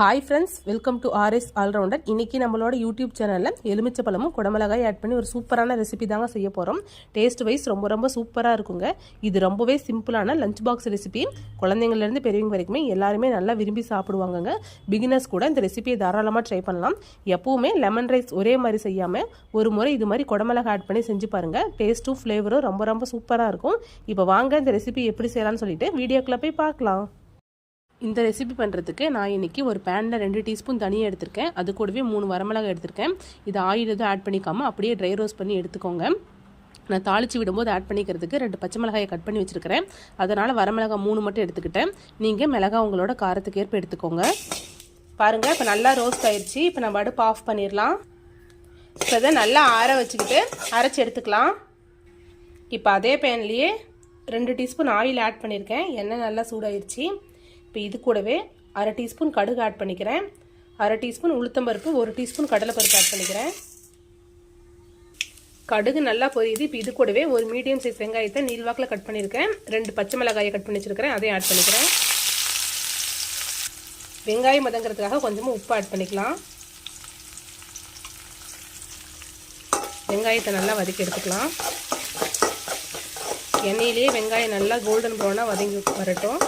Hi friends welcome to R S Allrounder இன்னைக்கு நம்மளோட YouTube சேனலில் எலுமிச்சை பழமும் குடமிளகாய் ஆட் பண்ணி ஒரு சூப்பரான ரெசிபி தாங்க செய்ய போகிறோம் டேஸ்ட் வைஸ் ரொம்ப ரொம்ப சூப்பராக இருக்குங்க. இது ரொம்பவே சிம்பிளான லஞ்ச் பாக்ஸ் ரெசிபி குழந்தைங்கள்லேருந்து பெரியவங்க வரைக்குமே எல்லாருமே நல்லா விரும்பி சாப்பிடுவாங்கங்க. பிகினர்ஸ் கூட இந்த ரெசிபியை தாராளமாக ட்ரை பண்ணலாம். எப்பவுமே லெமன் ரைஸ் ஒரே மாதிரி செய்யாமல் ஒரு முறை இது மாதிரி குடமிளகாய் ஆட் பண்ணி செஞ்சு பாருங்கள் டேஸ்ட்டும் ஃப்ளேவரும் ரொம்ப ரொம்ப சூப்பராக இருக்கும். இப்போ வாங்க இந்த ரெசிபி எப்படி செய்யலாம்னு சொல்லிட்டு வீடியோக்குள்ளே போய் பார்க்கலாம். இந்த ரெசிபி பண்ணுறதுக்கு நான் இன்றைக்கி ஒரு பேனில் ரெண்டு டீஸ்பூன் தனியாக எடுத்திருக்கேன். அது கூடவே மூணு வரமிளகாய் எடுத்திருக்கேன். இது ஆயில் எதுவும் ஆட் பண்ணிக்காமல் அப்படியே ட்ரை ரோஸ்ட் பண்ணி எடுத்துக்கோங்க. நான் தாளித்து விடும்போது ஆட் பண்ணிக்கிறதுக்கு ரெண்டு பச்சை மிளகாயை கட் பண்ணி வச்சுருக்கிறேன். அதனால் வரமிளகாய் மூணு மட்டும் எடுத்துக்கிட்டேன். நீங்கள் மிளகாய் உங்களோட காரத்துக்கு ஏற்ப எடுத்துக்கோங்க. பாருங்கள் இப்போ நல்லா ரோஸ்ட் ஆயிடுச்சு இப்போ நம்ம அடுப்பு ஆஃப் பண்ணிடலாம் இப்போ இதை நல்லா ஆற வச்சுக்கிட்டு அரைச்சி எடுத்துக்கலாம். இப்போ அதே பேன்லேயே ரெண்டு டீஸ்பூன் ஆயில் ஆட் பண்ணியிருக்கேன் எண்ணெய் நல்லா சூடாயிருச்சு. இப்போ இது கூடவே அரை டீஸ்பூன் கடுகு ஆட் பண்ணிக்கிறேன். அரை டீஸ்பூன் உளுத்தம்பருப்பு ஒரு டீஸ்பூன் கடலைப்பருப்பு ஆட் பண்ணிக்கிறேன். கடுகு நல்லா பொரியுது. இப்போ இது கூடவே ஒரு மீடியம் சைஸ் வெங்காயத்தை நீள்வாக்கில் கட் பண்ணியிருக்கேன். ரெண்டு பச்சை மிளகாயை கட் பண்ணி வச்சுருக்கிறேன் அதையும் ஆட் பண்ணிக்கிறேன். வெங்காயம் மதங்கிறதுக்காக கொஞ்சமாக உப்பு ஆட் பண்ணிக்கலாம். வெங்காயத்தை நல்லா வதக்கி எடுத்துக்கலாம். எண்ணெயிலேயே வெங்காயம் நல்லா கோல்டன் ப்ரௌனாக வதங்கி வரட்டும்.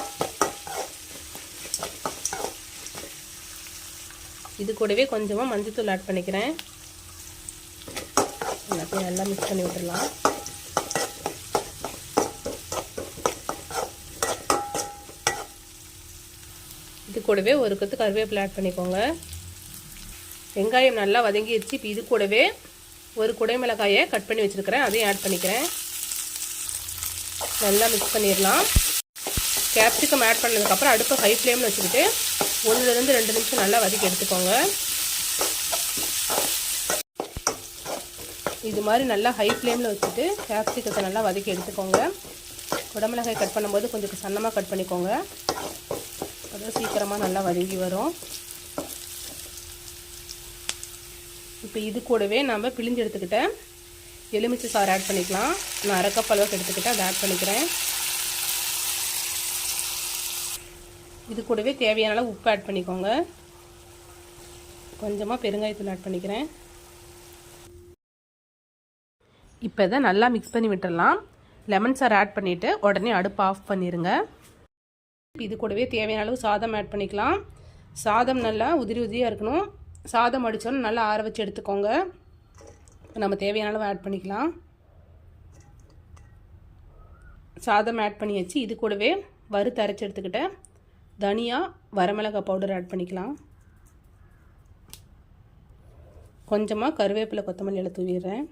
இது கூடவே கொஞ்சமாக மஞ்சத்தூள் ஆட் பண்ணிக்கிறேன். எல்லாத்தையும் நல்லா மிக்ஸ் பண்ணி விட்டுடலாம். இது கூடவே ஒரு கொத்து கருவேப்பிலை ஆட் பண்ணிக்கோங்க. வெங்காயம் நல்லா வதங்கிடுச்சு இப்போ இது கூடவே ஒரு குடை மிளகாயை கட் பண்ணி வச்சுருக்கிறேன். அதையும் ஆட் பண்ணிக்கிறேன். நல்லா மிக்ஸ் பண்ணிடலாம். கேப்சிகம் ஆட் பண்ணதுக்கப்புறம் அடுப்பை ஹை ஃப்ளேமில் வச்சுக்கிட்டு ஒன்றுலேருந்து ரெண்டு நிமிஷம் நல்லா வதக்கி எடுத்துக்கோங்க. இது மாதிரி நல்லா ஹை ஃப்ளேமில் வச்சுட்டு கேப்சிகத்தை நல்லா வதக்கி எடுத்துக்கோங்க. குடமிளகாய் கட் பண்ணும்போது கொஞ்சம் சன்னமாக கட் பண்ணிக்கோங்க. அதான் சீக்கிரமாக நல்லா வதங்கி வரும். இப்போ இது கூடவே நம்ம பிழிஞ்சு எடுத்துக்கிட்டேன் எலுமிச்சை சாறு ஆட் பண்ணிக்கலாம். நான் அரைக்கப் அளவுக்கு எடுத்துக்கிட்டேன் அதை ஆட் பண்ணிக்கிறேன். இது கூடவே தேவையான அளவு உப்பு ஆட் பண்ணிக்கோங்க. கொஞ்சமாக பெருங்காயத்தூள் ஆட் பண்ணிக்கிறேன். இப்போ இதை நல்லா மிக்ஸ் பண்ணி விட்டுடலாம். லெமன் சார் ஆட் பண்ணிவிட்டு உடனே அடுப்பு ஆஃப் பண்ணிடுங்க இது கூடவே தேவையான அளவு சாதம் ஆட் பண்ணிக்கலாம். சாதம் நல்லா உதிரி உதிரியாக இருக்கணும். சாதம் அடித்தோன்னு நல்லா ஆற வச்சு எடுத்துக்கோங்க. நம்ம தேவையான அளவு ஆட் பண்ணிக்கலாம். சாதம் ஆட் பண்ணி வச்சு இது கூடவே வறுத்து அரைச்சி எடுத்துக்கிட்டேன். தனியா வரமிளகாய் பவுடர் ஆட் பண்ணிக்கலாம். கொஞ்சமாக கருவேப்பிலை கொத்தமல்லி எல்லாம் தூவிடுறேன்.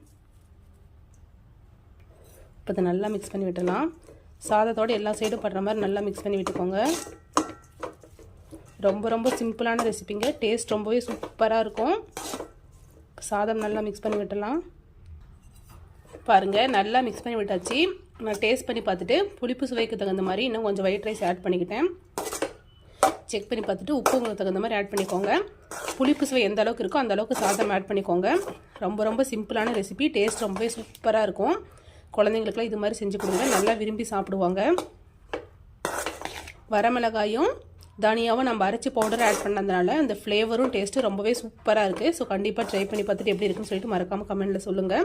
இப்போ இதை நல்லா மிக்ஸ் பண்ணி விட்டுலாம் சாதத்தோடு எல்லா சைடும் படுற மாதிரி நல்லா மிக்ஸ் பண்ணி விட்டுக்கோங்க. ரொம்ப ரொம்ப சிம்பிளான ரெசிபிங்க. டேஸ்ட் ரொம்பவே சூப்பராக இருக்கும். சாதம் நல்லா மிக்ஸ் பண்ணி விட்டுலாம் பாருங்கள் நல்லா மிக்ஸ் பண்ணி விட்டாச்சு. நான் டேஸ்ட் பண்ணி பார்த்துட்டு புளிப்பு சுவைக்கு தகுந்த மாதிரி இன்னும் கொஞ்சம் ஒயிட் ரைஸ் ஆட் பண்ணிக்கிட்டேன். செக் பண்ணி பார்த்துட்டு உப்பு உங்களுக்கு தகுந்த மாதிரி ஆட் பண்ணிக்கோங்க. புளிப்பு சுவை எந்த அளவுக்கு இருக்கோ அந்த அளவுக்கு சாதம் ஆட் பண்ணிக்கோங்க. ரொம்ப ரொம்ப சிம்பிளான ரெசிபி டேஸ்ட் ரொம்பவே சூப்பராக இருக்கும். குழந்தைங்களுக்குலாம் இது மாதிரி செஞ்சு கொடுங்க. நல்லா விரும்பி சாப்பிடுவாங்க. வரமிளகாயும் தனியாகவும் நம்ம அரைச்சி பவுடர் ஆட் பண்ணதுனால அந்த ஃப்ளேவரும் டேஸ்ட்டும் ரொம்பவே சூப்பராக இருக்குது ஸோ கண்டிப்பாக ட்ரை பண்ணி பார்த்துட்டு எப்படி இருக்குன்னு சொல்லிட்டு மறக்காமல் கமெண்ட்டில் சொல்லுங்கள்